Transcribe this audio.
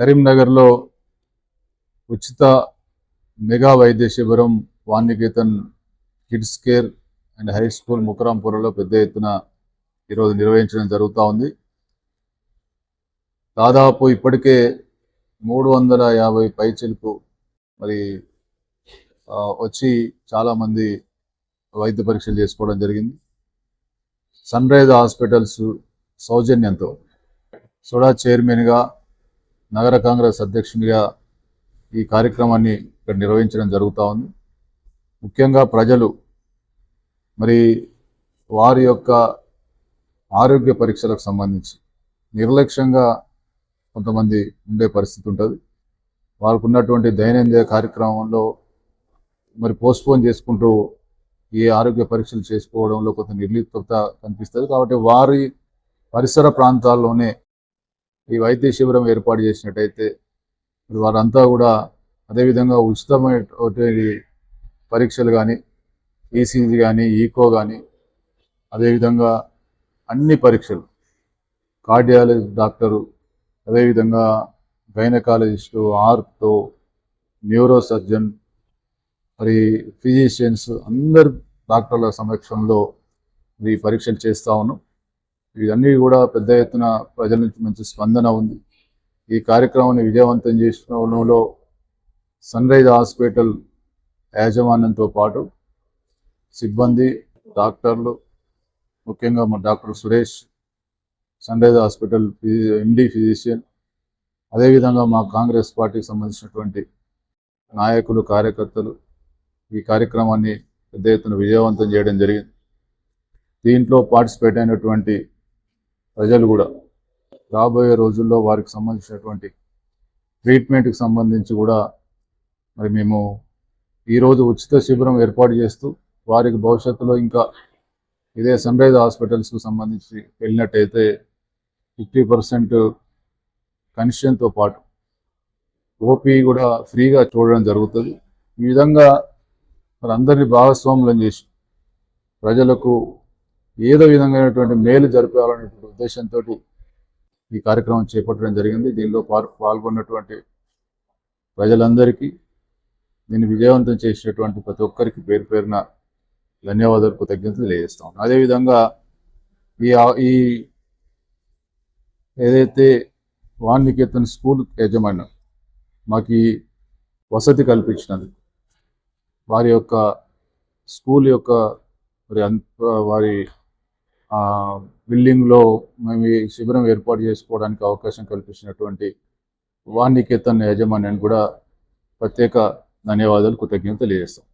కరీంనగర్లో ఉచిత మెగా వైద్య శిబిరం Vanikethan kids care and high school ముకరాంపురంలో పెద్ద ఎత్తున ఈరోజు నిర్వహించడం జరుగుతూ ఉంది. దాదాపు ఇప్పటికే మూడు వందల యాభై పైచిలకు మరి వచ్చి చాలామంది వైద్య పరీక్షలు చేసుకోవడం జరిగింది. సన్ రైజ్ హాస్పిటల్స్ సౌజన్యంతో సుడా చైర్మన్గా నగర కాంగ్రెస్ అధ్యక్షునిగా ఈ కార్యక్రమాన్ని ఇక్కడ నిర్వహించడం జరుగుతూ ఉంది. ముఖ్యంగా ప్రజలు మరి వారి యొక్క ఆరోగ్య పరీక్షలకు సంబంధించి నిర్లక్ష్యంగా కొంతమంది ఉండే పరిస్థితి ఉంటుంది. వారికి ఉన్నటువంటి దైనందిన కార్యక్రమంలో మరి పోస్ట్పోన్ చేసుకుంటూ ఈ ఆరోగ్య పరీక్షలు చేసుకోవడంలో కొంత నిర్లిప్త కనిపిస్తుంది. కాబట్టి వారి పరిసర ప్రాంతాల్లోనే ఈ వైద్య శిబిరం ఏర్పాటు చేసినట్టయితే వారంతా కూడా అదేవిధంగా ఉచితమైనటువంటి పరీక్షలు కానీ ఈసీజీ కానీ ఈకో కానీ అదేవిధంగా అన్ని పరీక్షలు కార్డియాలజీ డాక్టరు అదేవిధంగా గైనకాలజిస్టు ఆర్తో న్యూరో సర్జన్ మరి ఫిజిషియన్స్ అందరు డాక్టర్ల సమక్షంలో ఈ పరీక్షలు చేస్తా ఉన్నాం. ఇవన్నీ కూడా పెద్ద ఎత్తున ప్రజల నుంచి మంచి స్పందన ఉంది. ఈ కార్యక్రమాన్ని విజయవంతం చేసుకోవడంలో సన్ రైజ్ హాస్పిటల్ యాజమాన్యంతో పాటు సిబ్బంది డాక్టర్లు ముఖ్యంగా మా doctor Suresh sun rise hospital MD physician అదేవిధంగా మా కాంగ్రెస్ పార్టీకి సంబంధించినటువంటి నాయకులు కార్యకర్తలు ఈ కార్యక్రమాన్ని పెద్ద ఎత్తున విజయవంతం చేయడం జరిగింది. దీంట్లో పార్టిసిపేట్ అయినటువంటి ప్రజలు కూడా రాబోయే రోజుల్లో వారికి సంబంధించినటువంటి ట్రీట్మెంట్కి సంబంధించి కూడా మరి మేము ఈరోజు ఉచిత శిబిరం ఏర్పాటు చేస్తూ వారికి భవిష్యత్తులో ఇంకా ఇదే సన్ రైజ్ సంబంధించి వెళ్ళినట్టయితే ఫిఫ్టీ పర్సెంట్ కనిషన్తో పాటు ఓపీ కూడా ఫ్రీగా చూడడం జరుగుతుంది. ఈ విధంగా మరి అందరినీ భాగస్వాములను చేసి ప్రజలకు ఏదో విధమైనటువంటి మేలు జరిపాలనేటువంటి ఉద్దేశంతో ఈ కార్యక్రమం చేపట్టడం జరిగింది. దీనిలో పాల్గొన్నటువంటి ప్రజలందరికీ దీన్ని విజయవంతం చేసినటువంటి ప్రతి ఒక్కరికి పేరు పేరున ధన్యవాదాలు కృతజ్ఞతలు తెలియజేస్తాం అదేవిధంగా ఈ ఈ ఏదైతే వాణికేతన్ స్కూల్ యజమాని మాకు వసతి కల్పించినందుకు వారి యొక్క స్కూల్ యొక్క వారి వారి బిల్డింగ్లో మేము ఈ శిబిరం ఏర్పాటు చేసుకోవడానికి అవకాశం కల్పించినటువంటి వాణికేతన్ యాజమాన్యాన్ని కూడా ప్రత్యేక ధన్యవాదాలు కృతజ్ఞతలు తెలియజేస్తాం.